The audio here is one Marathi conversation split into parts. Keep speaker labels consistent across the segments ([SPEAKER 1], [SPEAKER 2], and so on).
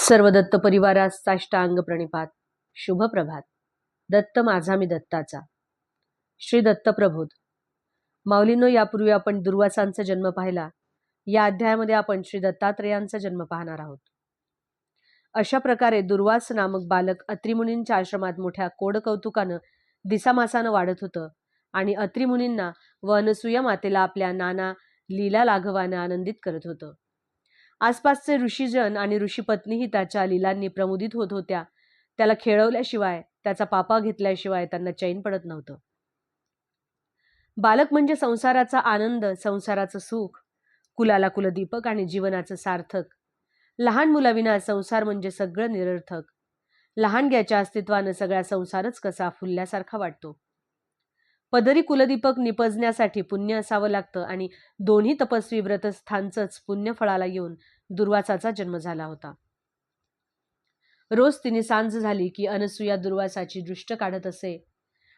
[SPEAKER 1] सर्व दत्त परिवारास साष्टांग प्रणिपात. शुभ प्रभात. दत्त माझा मी दत्ताचा. श्री दत्त प्रबोध. माऊलीनो यापूर्वी आपण दुर्वासांचा जन्म पाहिला. या अध्यायामध्ये आपण श्री दत्तात्रेयांचा जन्म पाहणार आहोत. अशा प्रकारे दुर्वास नामक बालक अत्रिमुनींच्या आश्रमात मोठ्या कोड कौतुकानं दिसामासानं वाढत होतं आणि अत्रिमुनींना व अनसुया मातेला आपल्या नाना लीला लाघवानं आनंदित करत होतं. आसपासचे ऋषीजन आणि ऋषीपत्नीही त्याच्या लीलांनी प्रमुदित होत होत्या. त्याला खेळवल्याशिवाय त्याचा पापा घेतल्याशिवाय त्यांना चैन पडत नव्हतं. बालक म्हणजे संसाराचा आनंद संसाराचं सुख कुलाला कुलदीपक आणि जीवनाचं सार्थक. लहान मुलाविना संसार म्हणजे सगळं निरर्थक. लहानग्याच्या अस्तित्वानं सगळा संसारच कसा फुलल्यासारखा वाटतो. पदरी कुलदीपक निपजण्यासाठी पुण्य असावं लागतं आणि दोन्ही तपस्वी व्रतस्थांचंच पुण्यफळाला येऊन दुर्वासाचा जन्म झाला होता. रोज तिने सांज झाली की अनसुया दुर्वासाची दृष्ट काढत असे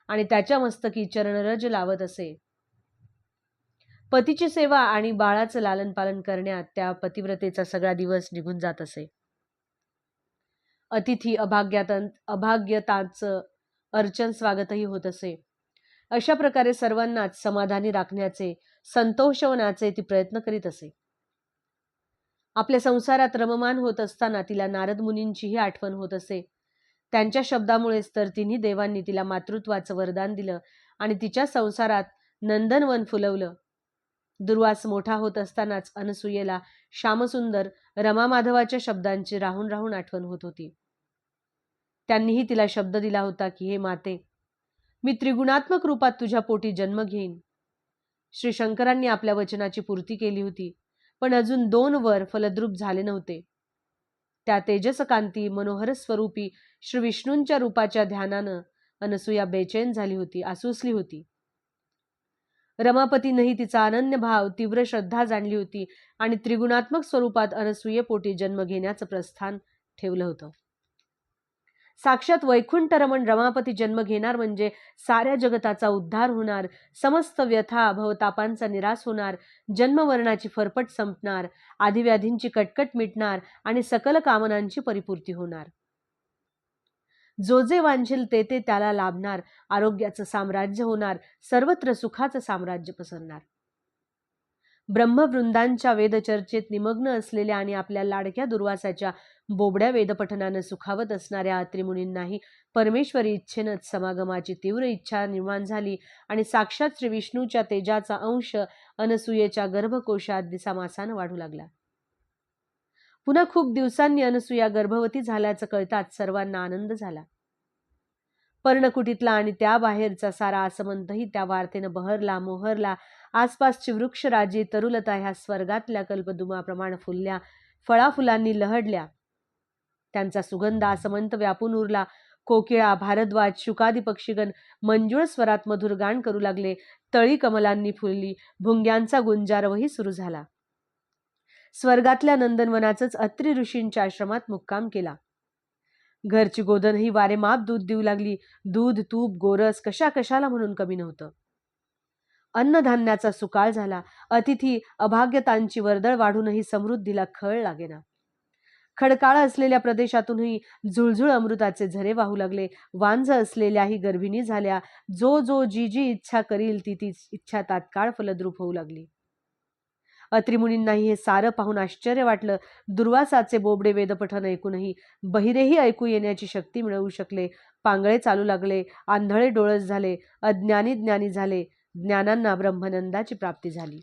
[SPEAKER 1] आणि त्याच्या मस्तकी चरणरज लावत असे. पतीची सेवा आणि बाळाचं लालन पालन करण्यात त्या पतिव्रतेचा सगळा दिवस निघून जात असे. अतिथी अभाग्यात अभाग्यताचं अर्चन स्वागतही होत असे. अशा प्रकारे सर्वांनाच समाधानी राखण्याचे संतोषवनाचे ती प्रयत्न करीत असे. आपल्या संसारात रममान होत असताना तिला नारद मुनींचीही आठवण होत असे. त्यांच्या शब्दामुळेच तर तिन्ही देवांनी तिला मातृत्वाचं वरदान दिलं आणि तिच्या संसारात नंदनवन फुलवलं. दुर्वास मोठा होत असतानाच अनसुयेला श्यामसुंदर रमा माधवाच्या शब्दांची राहून राहून आठवण होत होती. त्यांनीही तिला शब्द दिला होता की हे माते मी त्रिगुणात्मक रूपात तुझ्या पोटी जन्म घेईन. श्री शंकरांनी आपल्या वचनाची पूर्ती केली होती. पण अजून दोन वर फलद्रूप झाले नव्हते. त्या तेजसकांती मनोहर स्वरूपी श्री विष्णूंच्या रूपाच्या ध्यानानं अनसुया बेचैन झाली होती आसुसली होती. रमापतीनंही तिचा अनन्य भाव तीव्र श्रद्धा जाणली होती आणि त्रिगुणात्मक स्वरूपात अनसुयेपोटी जन्म घेण्याचं प्रस्थान ठेवलं होतं. साक्षात वैकुंठ रमण रमापती जन्म घेणार म्हणजे साऱ्या जगताचा उद्धार होणार समस्त व्यथा भवतापांचा निराश होणार जन्मवर्णाची फरफट संपणार आदिव्याधींची कटकट मिटणार आणि सकल कामनांची परिपूर्ती होणार. जो जे वांछेल ते ते त्याला लाभणार आरोग्याचं साम्राज्य होणार सर्वत्र सुखाचं साम्राज्य पसरणार. ब्रह्मवृंदांच्या वेदचर्चेत निमग्न असलेल्या आणि आपल्या लाडक्या दुर्वासाच्या बोबड्या वेदपठनानं सुखावत असणाऱ्या अत्रिमुनींनाही परमेश्वरी इच्छेनंच समागमाची तीव्र इच्छा निर्माण झाली आणि साक्षात श्री विष्णूच्या तेजाचा अंश अनसुयेच्या गर्भकोशात दिसामासानं वाढू लागला. पुन्हा खूप दिवसांनी अनसुया गर्भवती झाल्याचं कळताच सर्वांना आनंद झाला. पर्णकुटीतला आणि त्याबाहेरचा सारा आसमंतही त्या वार्तेनं बहरला मोहरला. आसपासची वृक्षराजी तरुलता ह्या स्वर्गातल्या कल्पदुमाप्रमाणे फुलल्या फळाफुलांनी लहडल्या. त्यांचा सुगंध आसमंत व्यापून उरला. कोकिळा भारद्वाज शुकादी पक्षीगण मंजुळ स्वरात मधुर गाण करू लागले. तळी कमलांनी फुलली. भुंग्यांचा गुंजारवही सुरू झाला. स्वर्गातल्या नंदनवनाचंच अत्रि ऋषींच्या आश्रमात मुक्काम केला. घरची गोधनही वारेमाप दूध देऊ लागली. दूध तूप गोरस कशा कशाला म्हणून कमी नव्हतं. अन्नधान्याचा सुकाळ झाला. अतिथी अभाग्यतांची वर्दळ वाढूनही समृद्धीला खळ लागेना. खडकाळ असलेल्या प्रदेशातूनही झुळझुळ अमृताचे झरे वाहू लागले. वांझ असलेल्याही गर्भिणी झाल्या. जो जो जी जी इच्छा करील ती ती इच्छा तात्काळ फलद्रूप होऊ लागली. अत्रिमुनींनाही हे सारं पाहून आश्चर्य वाटलं. दुर्वासाचे बोबडे वेदपठन ऐकूनही बहिरेही ऐकू येण्याची शक्ती मिळवू शकले. पांगळे चालू लागले. आंधळे डोळस झाले. अज्ञानी ज्ञानी झाले. ज्ञानांना ब्रह्मनंदाची प्राप्ती झाली.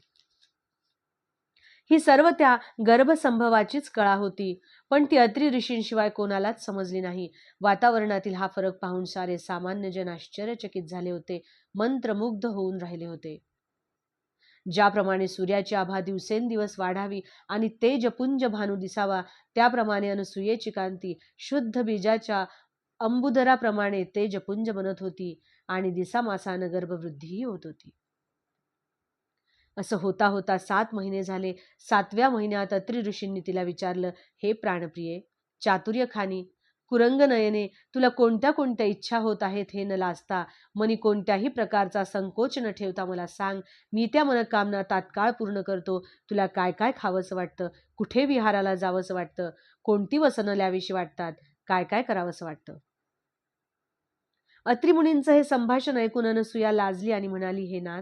[SPEAKER 1] ही सर्व त्या गर्भसंभवाचीच कळा होती. पण ती अत्रि ऋषींशिवाय कोणालाच समजली नाही. वातावरणातील हा फरक पाहून सारे सामान्य जन आश्चर्यचकित झाले होते. मंत्रमुग्ध होऊन राहिले होते. ज्याप्रमाणे सूर्याची आभा दिवसेंदिवस वाढावी आणि तेजपुंज भानू दिसावा त्याप्रमाणे अनसुयेची कांती शुद्ध बीजाच्या अंबुदराप्रमाणे तेजपुंज बनत होती आणि दिसामासानं गर्भवृद्धीही होत होती. असं होता होता सात महिने झाले. सातव्या महिन्यात अत्रि ऋषींनी तिला विचारलं हे प्राणप्रिये चातुर्य खानी कुरंग नयने तुला कोणत्या कोणत्या इच्छा होत आहेत हे न लाजता? मनी कोणत्याही प्रकारचा संकोच न ठेवता मला सांग. मी त्या मनकामना तात्काळ पूर्ण करतो. तुला काय काय खावंसं वाटतं? कुठे विहाराला जावंसं वाटतं? कोणती वसनं ल्यावीशी वाटतात? काय काय करावंसं वाटतं? अत्रिमुनींचं हे संभाषण ऐकून अनसुया लाजली आणि म्हणाली हे नाथ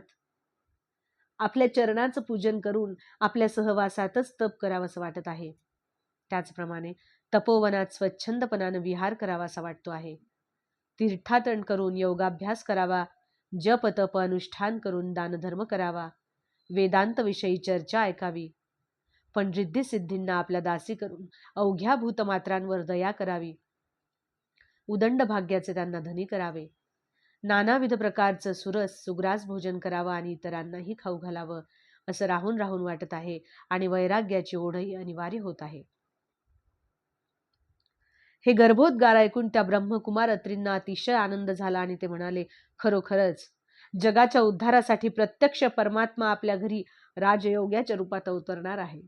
[SPEAKER 1] आपल्या चरणाचं पूजन करून आपल्या सहवासातच तप करावंसं वाटत आहे. त्याचप्रमाणे तपोवनात स्वच्छंदपणानं विहार करावासा वाटतो आहे. तीर्थाटन करून योगाभ्यास करावा जप तप अनुष्ठान करून दानधर्म करावा वेदांतविषयी चर्चा ऐकावी. पण रिद्धिसिद्धींना आपल्या दासी करून अवघ्या भूतमात्रांवर दया करावी. उदंड भाग्याचे त्यांना धनी करावे. नानाविध प्रकारचं सुरस सुग्रास भोजन करावं आणि इतरांनाही खाऊ घालावं असं राहून राहून वाटत आहे आणि वैराग्याची ओढही अनिवार्य होत आहे. हे गर्भोद्गार ऐकून त्या ब्रह्मकुमार अत्रींना अतिशय आनंद झाला आणि ते म्हणाले खरोखरच. जगाच्या उद्धारासाठी प्रत्यक्ष परमात्मा आपल्या घरी राजयोग्याच्या रूपात अवतरणार आहे.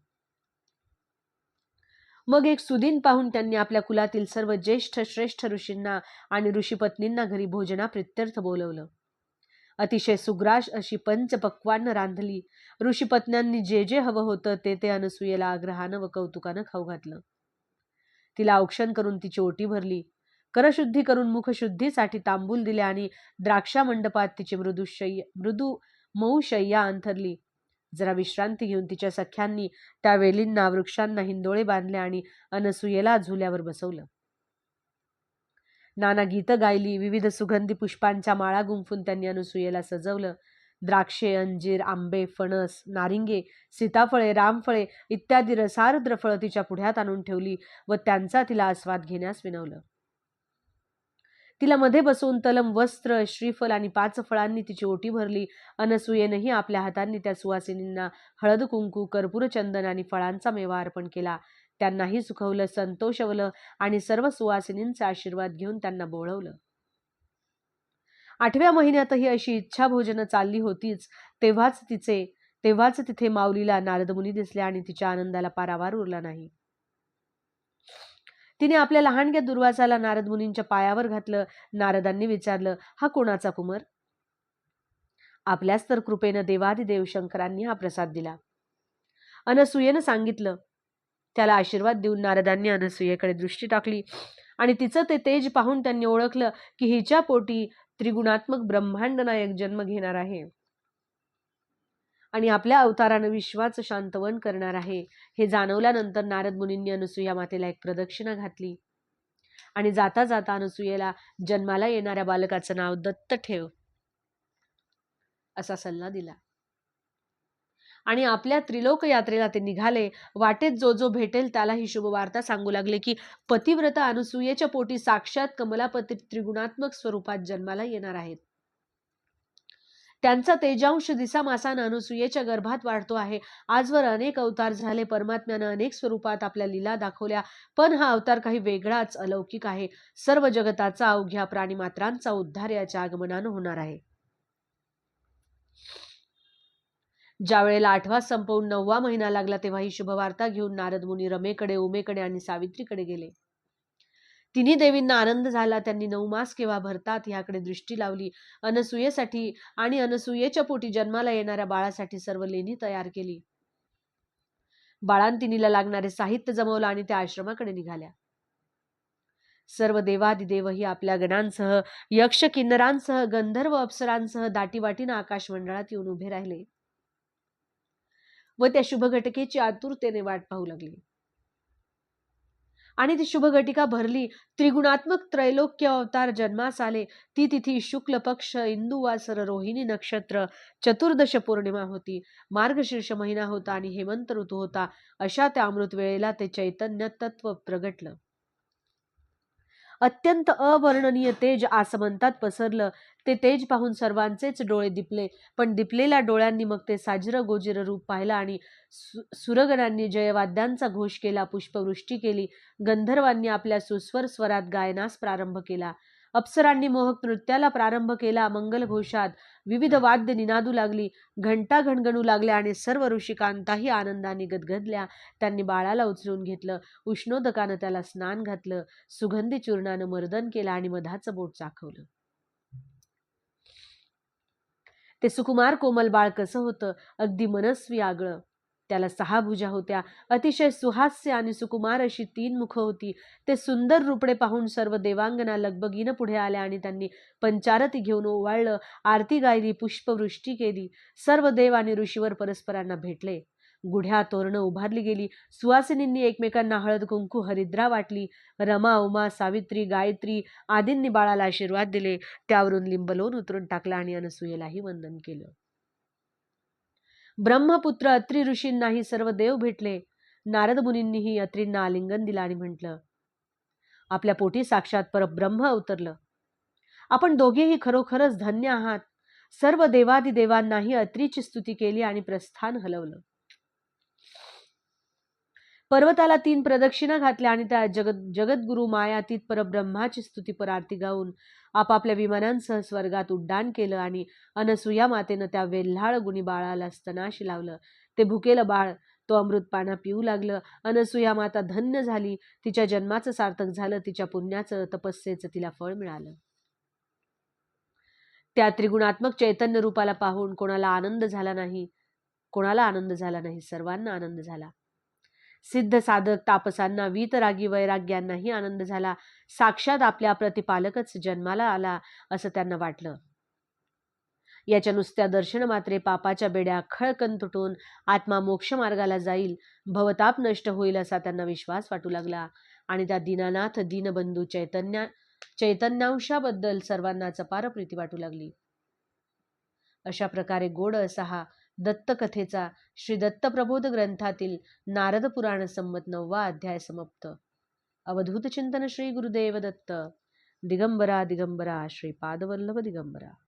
[SPEAKER 1] मग एक सुदीन पाहून त्यांनी आपल्या कुलातील सर्व ज्येष्ठ श्रेष्ठ ऋषींना आणि ऋषीपत्नींना घरी भोजना प्रित्यर्थ बोलवलं. अतिशय सुग्राश अशी पंचपक्वान्न रांधली. ऋषीपत्न्यांनी जे जे हवं होतं ते ते अनसुयेला आग्रहानं व कौतुकानं खाऊ घातलं. तिला औक्षण करून तिची ओटी भरली. करशुद्धी करून मुखशुद्धीसाठी तांबूल दिले आणि द्राक्षा मंडपात तिची मृदुशय्या मृदू मऊ शय्या अंथरली. जरा विश्रांती घेऊन तिच्या सख्यांनी त्या वेलींना वृक्षांना हिंदोळे बांधले आणि अनसुयेला झुल्यावर बसवलं. नाना गीतं गायली विविध सुगंधी पुष्पांच्या माळा गुंफून त्यांनी अनसुयेला सजवलं. द्राक्षे अंजीर आंबे फणस नारिंगे सीताफळे रामफळे इत्यादी रसार्द्र फळं तिच्या पुढ्यात आणून ठेवली व त्यांचा तिला आस्वाद घेण्यास विनवलं. तिला मध्ये बसवून तलम वस्त्र श्रीफल आणि पाच फळांनी तिची ओटी भरली. अनसुयेनंही आपल्या हातांनी त्या सुवासिनींना हळद कुंकू कर्पूर चंदन आणि फळांचा मेवा अर्पण केला. त्यांनाही सुखवलं संतोषवलं आणि सर्व सुवासिनींचा आशीर्वाद घेऊन त्यांना बोळवलं. आठव्या महिन्यातही अशी इच्छा भोजन चालली होतीच. तेव्हाच तिचे तेव्हाच तिथे माऊलीला नारदमुनी दिसले आणि तिच्या आनंदाला पारावार उरला नाही. तिने आपल्या लहानग्या दुर्वासाला नारदमुनींच्या पायावर घातलं. नारदांनी विचारलं हा कोणाचा कुमर? आपल्याच तर कृपेनं देवादिदेव शंकरांनी हा प्रसाद दिला. अनसुयेनं सांगितलं. त्याला आशीर्वाद देऊन नारदांनी अनसुयेकडे दृष्टी टाकली आणि तिचं ते तेज पाहून त्यांनी ओळखलं की हिच्या पोटी त्रिगुणात्मक ब्रह्मांड नायक जन्म घेणार आहे. आणि आपल्या अवतारानं विश्वाचं शांतवन करणार आहे. हे जाणवल्यानंतर नारद मुनींनी अनुसुया मातेला एक प्रदक्षिणा घातली. आणि जाता जाता अनुसुयेला जन्माला येणाऱ्या बालकाचं नाव दत्त ठेव. असा सल्ला दिला. आणि आपल्या त्रिलोक यात्रेला ते निघाले. वाटेत जो जो भेटेल त्याला ही शुभवार्ता सांगू लागले की पतिव्रता अनुसूयेच्या पोटी साक्षात कमलापती त्रिगुणात्मक स्वरूपात जन्माला येणार आहेत. त्यांचा तेजांश दिसा मासानं अनुसूयेच्या गर्भात वाढतो आहे. आजवर अनेक अवतार झाले. परमात्म्यानं अनेक स्वरूपात आपल्या लीला दाखवल्या. पण हा अवतार काही वेगळाच अलौकिक आहे. सर्व जगताचा अवघ्या प्राणीमात्रांचा उद्धार याच्या आगमनानं होणार आहे. ज्या वेळेला आठवा संपवून नववा महिना लागला तेव्हा ही शुभवार्ता घेऊन नारद मुनी रमेकडे उमेकडे आणि सावित्रीकडे गेले. तिन्ही देवींना आनंद झाला त्यांनी नऊ मास केव्हा भरतात ह्याकडे दृष्टी लावली. अनसुयेसाठी आणि अनसुयेच्या पोटी जन्माला येणाऱ्या बाळासाठी सर्व लेणी तयार केली. बाळांतिनीला लागणारे साहित्य जमवलं आणि त्या आश्रमाकडे निघाल्या. सर्व देवादिदेवही आपल्या गणांसह यक्ष किन्नरांसह गंधर्व अप्सरांसह दाटीवाटीनं आकाश मंडळात येऊन उभे राहिले. व त्या शुभघटिकेची आतुरतेने वाट पाहू लागली. आणि ती शुभघटिका भरली. त्रिगुणात्मक त्रैलोक्य अवतार जन्मास आले. ती तिथी शुक्ल पक्ष इंदू वासर रोहिणी नक्षत्र चतुर्दश पौर्णिमा होती. मार्गशीर्ष महिना होता आणि हेमंत ऋतू होता. अशा त्या अमृत वेळेला ते चैतन्य तत्व प्रगटलं. अत्यंत अवर्णनीय तेज आसमंतात पसरलं. ते तेज पाहून सर्वांचेच डोळे दिपले. पण दिपलेल्या डोळ्यांनी मग ते साजर गोजिर रूप पाहिलं आणि सु सुरगणांनी जयवाद्यांचा घोष केला पुष्पवृष्टी केली. गंधर्वांनी आपल्या सुस्वर स्वरात गायनास प्रारंभ केला. अप्सरांनी मोहक नृत्याला प्रारंभ केला. मंगलघोषात विविध वाद्य निनादू लागली. घंटा घणघणू लागल्या आणि सर्व ऋषिकांताही आनंदाने गदगदल्या. त्यांनी बाळाला उचलून घेतलं. उष्णोदकानं त्याला स्नान घातलं. सुगंधी चूर्णानं मर्दन केलं आणि मधाचं बोट चाखवलं. ते सुकुमार कोमल बाळ कसं होतं? अगदी मनस्वी आगळं. त्याला सहा भुजा होत्या. अतिशय सुहास्य आणि सुकुमार अशी तीन मुख होती. ते सुंदर रुपडे पाहून सर्व देवांगना लगबगीनं पुढे आल्या आणि त्यांनी पंचारती घेऊन ओवाळलं. आरती गायली पुष्पवृष्टी केली. सर्व देव आणि ऋषीवर परस्परांना भेटले. गुढ्या तोरणं उभारली गेली. सुवासिनींनी एकमेकांना हळद कुंकू हरिद्रा वाटली. रमा उमा सावित्री गायत्री आदींनी बाळाला आशीर्वाद दिले. त्यावरून लिंबलोन उतरून टाकला आणि अनसुयेलाही वंदन केलं. ब्रह्मपुत्र अत्री ऋषींनाही सर्व देव भेटले. नारद मुनींनीही अत्रींना आलिंगन दिलं आणि म्हटलं आपल्या पोटी साक्षात परब्रह्म अवतरलं. आपण दोघेही खरोखरच धन्य आहात. सर्व देवादी देवांनाही अत्रीची स्तुती केली आणि प्रस्थान हलवलं. पर्वताला तीन प्रदक्षिणा घातल्या आणि त्या जगत जगद्गुरु मायातीत परब्रह्माची स्तुतीपर आरती गाऊन आपापल्या विमानांसह स्वर्गात उड्डाण केलं आणि अनसुया मातेनं त्या वेल्हाळ गुणी बाळाला स्तनाशी लावलं. ते भुकेलं बाळ तो अमृत पाना पिऊ लागलं. अनसुया माता धन्य झाली. तिच्या जन्माचं सार्थक झालं. तिच्या पुण्याचं तपस्येचं तिला फळ मिळालं. त्या त्रिगुणात्मक चैतन्य रूपाला पाहून कोणाला आनंद झाला नाही कोणाला आनंद झाला नाही सर्वांना आनंद झाला. सिद्ध साधक तापसांना वीतरागी वैराग्यांनाही आनंद झाला. साक्षात आपल्या प्रतिपालकच जन्माला आला असं त्यांना वाटलं. याच्या नुसत्या दर्शन मात्रे पापाच्या बेड्या खळकन तुटून आत्मा मोक्ष मार्गाला जाईल भवताप नष्ट होईल असा त्यांना विश्वास वाटू लागला. आणि त्या दीनानाथ दीनबंधू चैतन्या चैतन्यांशाबद्दल सर्वांना अपार प्रीती वाटू लागली. अशा प्रकारे गोड असा हा दत्तकथेचा श्री दत्तप्रबोध ग्रंथातील नारद पुराण संमत नववा अध्याय समाप्त. अवधूत चिंतन श्री गुरुदेव दत्त. दिगंबरा दिगंबरा श्री पादवल्लभ दिगंबरा.